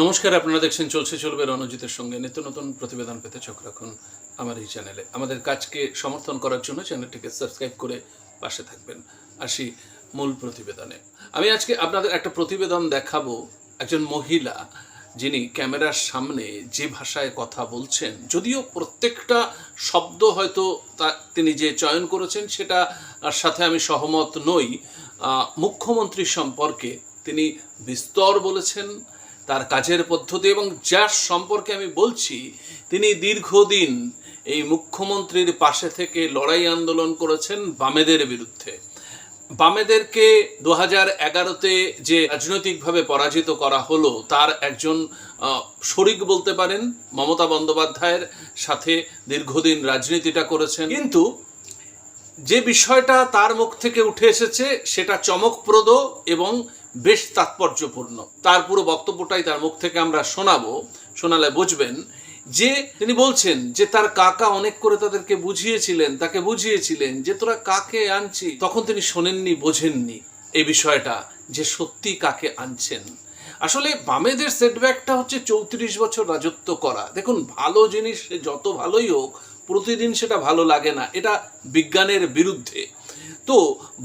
নমস্কার, আপনারা দেখছেন চলছে, চলবে রণজিতের সঙ্গে নিত্য নতুন প্রতিবেদন পেতে চোখ রাখুন আমার এই চ্যানেলে। আমাদের কাজকে সমর্থন করার জন্য চ্যানেলটিকে সাবস্ক্রাইব করে পাশে থাকবেন। আসি মূল প্রতিবেদনে। আমি আজকে আপনাদের একটা প্রতিবেদন দেখাবো। একজন মহিলা যিনি ক্যামেরার সামনে যে ভাষায় কথা বলছেন, যদিও প্রত্যেকটা শব্দ হয়তো তা তিনি যে চয়ন করেছেন সেটা সাথে আমি সহমত নই। মুখ্যমন্ত্রী সম্পর্কে তিনি বিস্তর বলেছেন। তার কাজের পদ্ধতি এবং যার সম্পর্কে আমি বলছি, তিনি দীর্ঘদিন এই মুখ্যমন্ত্রীর পাশে থেকে লড়াই আন্দোলন করেছেন বামেদের বিরুদ্ধে। বামেদেরকে দু হাজার এগারোতে যে রাজনৈতিকভাবে পরাজিত করা হলো, তার একজন শরিক বলতে পারেন, মমতা বন্দ্যোপাধ্যায়ের সাথে দীর্ঘদিন রাজনীতিটা করেছেন। কিন্তু যে বিষয়টা তার মুখ থেকে উঠে এসেছে, সেটা চমকপ্রদ এবং বেশ তাৎপর্যপূর্ণ। তার পুরো বক্তব্যটাই তার মুখ থেকে আমরা শোনাবো, শোনালে বুঝবেন যে তিনি বলছেন যে তার কাকা অনেক করে তাদেরকে বুঝিয়েছিলেন, তাকে বুঝিয়েছিলেন যে তোরা কাকে আনছি। তখন তিনি শোনেননি, বোঝেননি এই বিষয়টা যে সত্যি কাকে আনছেন। আসলে বামেদের সেটব্যাকটা হচ্ছে চৌত্রিশ বছর রাজত্ব করা। দেখুন, ভালো জিনিস যত ভালোই হোক, প্রতিদিন সেটা ভালো লাগে না। এটা বিজ্ঞানের বিরুদ্ধে। তো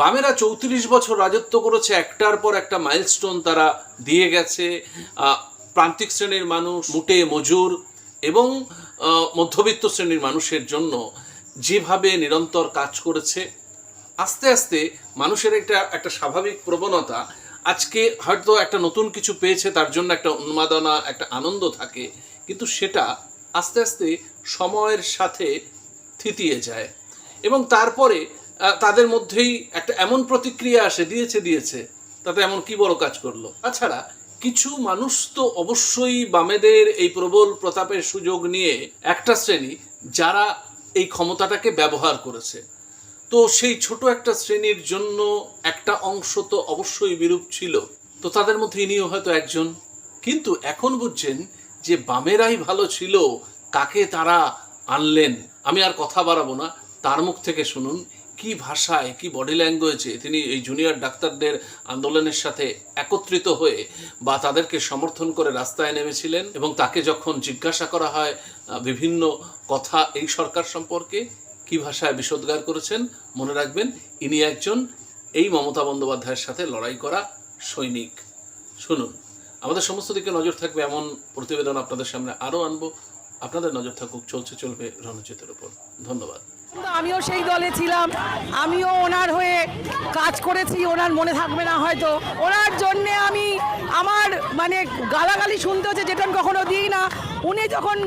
বামেরা চৌত্রিশ বছর রাজত্ব করেছে, একটার পর একটা মাইলস্টোন তারা দিয়ে গেছে। প্রান্তিক শ্রেণির মানুষ, মুটে মজুর এবং মধ্যবিত্ত শ্রেণির মানুষের জন্য যেভাবে নিরন্তর কাজ করেছে, আস্তে আস্তে মানুষের একটা একটা স্বাভাবিক প্রবণতা আজকে হয়তো একটা নতুন কিছু পেয়েছে, তার জন্য একটা উন্মাদনা, একটা আনন্দ থাকে, কিন্তু সেটা আস্তে আস্তে সময়ের সাথে থিতিয়ে যায়। এবং তারপরে তাদের মধ্যেই একটা এমন প্রতিক্রিয়া আসে, দিয়েছে দিয়েছে, তাতে এমন কি বড় কাজ করল? তাছাড়া কিছু মানুষ তো অবশ্যই বামেদের এই প্রবল প্রতাপের সুযোগ নিয়ে একটা শ্রেণি যারা এই ক্ষমতাটাকে ব্যবহার করেছে। তো সেই ছোট একটা শ্রেণির জন্য একটা অংশ তো অবশ্যই বিরূপ ছিল। তো তাদের মধ্যে ইনিও হয়তো একজন। কিন্তু এখন বুঝছেন যে বামেরাই ভালো ছিল, কাকে তারা আনলেন, আমি আর কথা বাড়াবো না। তার মুখ থেকে শুনুন কি ভাষায়, কি বডি ল্যাঙ্গুয়েজে তিনি এই জুনিয়র ডাক্তারদের আন্দোলনের সাথে একত্রিত হয়ে বা তাদেরকে সমর্থন করে রাস্তায় নেমেছিলেন এবং তাকে যখন জিজ্ঞাসা করা হয় বিভিন্ন কথা এই সরকার সম্পর্কে কি ভাষায় বিষোদ্গার করেছেন, মনে রাখবেন ইনি একজন এই মমতা বন্দ্যোপাধ্যায়ের সাথে লড়াই করা সৈনিক। শুনুন, আমাদের সমস্ত দিকে নজর থাকবে এমন প্রতিবেদন আপনাদের সামনে আরও আনব। আপনাদের নজর থাকুক, চলছে, চলবে রণজিতের উপর। ধন্যবাদ। আমিও সেই দলে ছিলাম। আমিও ওনার হয়ে কাজ করেছি, ওনার মনে থাকবে না হয়তো। ওনার জন্যে আমি আমার মানে গালাগালি শুনতে হচ্ছে, যেটা আমি কখনো দিই না। উনি যখন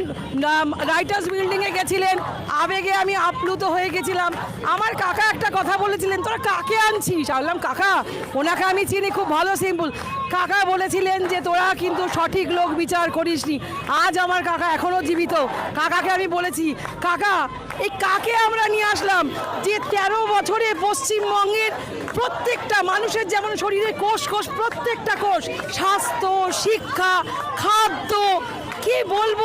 রাইটার্স বিল্ডিংয়ে গেছিলেন, আবেগে আমি আপ্লুত হয়ে গেছিলাম। আমার কাকা একটা কথা বলেছিলেন, তোরা কাকে আনছিস? বললাম, কাকা, ওনাকে আমি চিনি, খুব ভালো সিম্পল কাকা বলেছিলেন যে, তোরা কিন্তু সঠিক লোক বিচার করিসনি। আজ আমার কাকা এখনও জীবিত। কাকাকে আমি বলেছি, কাকা, এই কাকে আমরা নিয়ে আসলাম যে তেরো বছরে পশ্চিমবঙ্গের প্রত্যেকটা মানুষের যেমন শরীরে কোষ কোষ, প্রত্যেকটা কোষ, স্বাস্থ্য, শিক্ষা, খাদ্য কি বলব?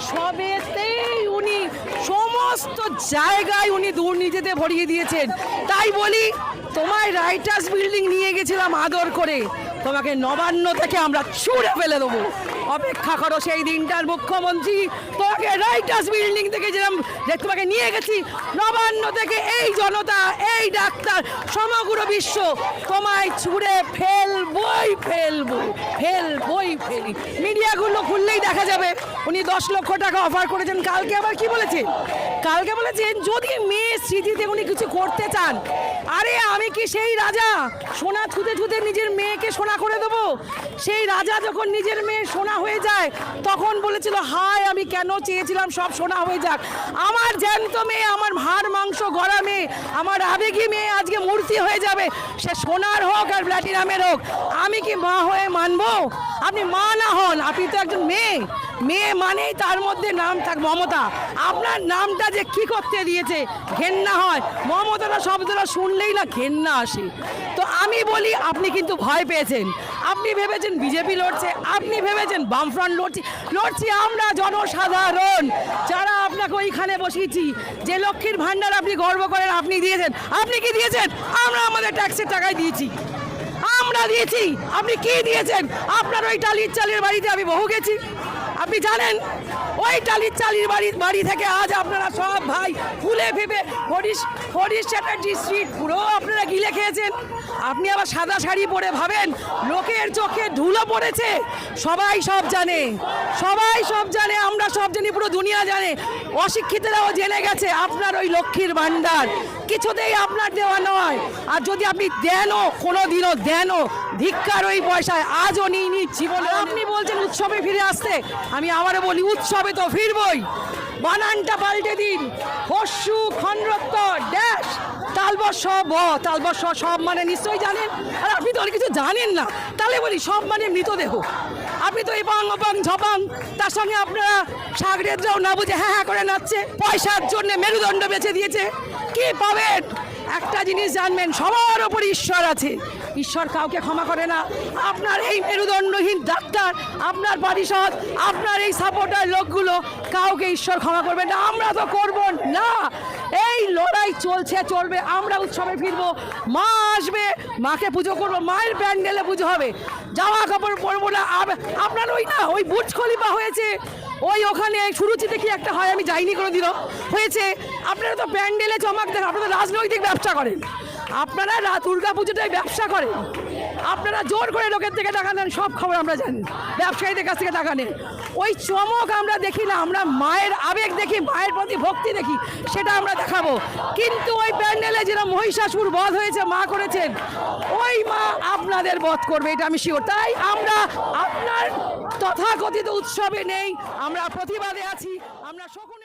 সবেতেই উনি, সমস্ত জায়গায় উনি দুর্নীতিতে ভরিয়ে দিয়েছেন। তাই বলি, তোমায় রাইটার্স বিল্ডিং নিয়ে গেছিলাম আদর করে। তোমাকে নবান্ন থেকে আমরা ছুঁড়ে ফেলে দেবো। অপেক্ষা করো সেই দিনটার মুখ্যমন্ত্রী তোমাকে রাইটার্স বিল্ডিং থেকে যেরকম যে তোমাকে নিয়ে গেছি, নবান্ন থেকে এই জনতা, এই ডাক্তার, সমগ্র বিশ্ব তোমায় ছুঁড়ে ফেলবই ফেলব ফেলবই, ফেলি। মিডিয়াগুলো খুললেই দেখা যাবে, উনি দশ লক্ষ টাকা অফার করেছেন। কালকে আবার কি বলেছেন কালকে বলেছেন, যদি মেয়ে স্মৃতিতে উনি কিছু করতে চান, আরে আমি কি সেই রাজা? সোনা ছুতে ছুতে নিজের মেয়েকে সোনা করে দেবো? সেই রাজা যখন নিজের মেয়ে সোনা হয়ে যায়, তখন বলেছিল, হায়, আমি কেন চেয়েছিলাম সব সোনা হয়ে যাক? আমার জ্যান্ত মেয়ে, আমার হাড় মাংস গড়া মেয়ে, আমার আবেগী মেয়ে আজকে মূর্তি হয়ে যাবে। সে সোনার হোক আর প্ল্যাটিনামের হোক, আমি কি মা হয়ে মানবো? আপনি মা না হন, আপনি তো একজন মেয়ে। মেয়ে মানেই তার মধ্যে নাম থাক, মমতা। আপনার নামটা যে কি করতে দিয়েছে, ঘেন্না হয়। মমতাটা শব্দটা শুনলেই না ঘেন্না আসে। তো আমি বলি, আপনি কিন্তু ভয় পেয়েছেন। আপনি ভেবেছেন বিজেপি লড়ছে, আপনি ভেবেছেন বামফ্রন্ট লড়ছি। লড়ছি আমরা জনসাধারণ। যারা আপনাকে ওইখানে বসিয়েছি, যে লক্ষ্মীর ভাণ্ডার আপনি গর্ব করেন, আপনি দিয়েছেন। আপনি কি দিয়েছেন? আমরা আমাদের ট্যাক্সের টাকায় দিয়েছি। আমরা দিয়েছি। আপনি কি দিয়েছেন? আপনার ওই টালির চালের বাড়িতে আমি বহু গেছি। আপনি জানেন ওই টালির চালির বাড়ি বাড়ি থেকে আজ আপনারা সব ভাই ফুলে ভেবে হরিশ হরিশ চ্যাটার্জি স্ট্রিট পুরো আপনারা গিলে খেয়েছেন। আপনি আবার সাদা শাড়ি পরে ভাবেন, লোকের চোখে ধুলো পড়েছে। সবাই সব জানে, সবাই সব জানে, আমরা সব জানি, পুরো দুনিয়া জানে। অশিক্ষিতরাও জেনে গেছে আপনার ওই লক্ষ্মীর ভাণ্ডার। কিছুতেই আপনার দেওয়া নয়। আর যদি আপনি দেনও কোনো দিনও দেনও ধিক্কার ওই পয়সায়, আজও নিই নি জীবনে। আপনি বলছেন উৎসবে ফিরে আসতে। আমি আবারও বলি, উৎসবে তো ফিরবই। বানানটা পাল্টে দিন। হস্যু খন্ডত্ব ড্যাশ তালবস ব। তালবস সব মানে নিশ্চয়ই জানেন। আর আপনি তো অনেক কিছু জানেন না। তাহলে বলি সব মানে মৃতদেহ। আপনি তো এই বাং বাং ঝপাং, তার সঙ্গে আপনারা সাগরেদরাও না বুঝে হ্যাঁ হ্যাঁ করে নাচছে। পয়সার জন্য মেরুদণ্ড বেছে দিয়েছে। কি পাবেন? একটা জিনিস জানবেন, সবার ওপর ঈশ্বর আছে। ঈশ্বর কাউকে ক্ষমা করে না। আপনার এই মেরুদণ্ডহীন ডাক্তার, আপনার পরিষদ আপনার এই সাপোর্টার লোকগুলো কাউকে ঈশ্বর ক্ষমা করবে না। আমরা তো করব না। এই লড়াই চলছে, চলবে। আমরা উৎসবে ফিরবো। মা আসবে, মাকে পুজো করব। মায়ের প্যান্ডেলে পুজো হবে। জামা কাপড় পরবো না। আপনার ওই না, ওই বুর্জ খলিফা হয়েছে। ওই ওখানে সুরুচিতে কি একটা হয়, আমি যাইনি কোনো দিনও হয়েছে, আপনারা তো প্যান্ডেলে চমক দেন, আপনারা রাজনৈতিক ব্যবসা করেন। আপনারা দুর্গা পুজোটাই ব্যবসা করেন। আপনারা জোর করে লোকের থেকে টাকা নেন, সব খবর আমরা জানি। ব্যবসায়ীদের কাছ থেকে টাকা নেন ওই চমক আমরা দেখি না, আমরা মায়ের আবেগ দেখি, মায়ের প্রতি ভক্তি দেখি, সেটা আমরা দেখাবো। কিন্তু ওই মহিষাসুর বধ হয়েছে, মা করেছেন। ওই মা আপনাদের বধ করবে, এটা আমি শিওর তাই আমরা আপনার তথাকথিত উৎসবে নেই, আমরা প্রতিবাদে আছি, আমরা শকুন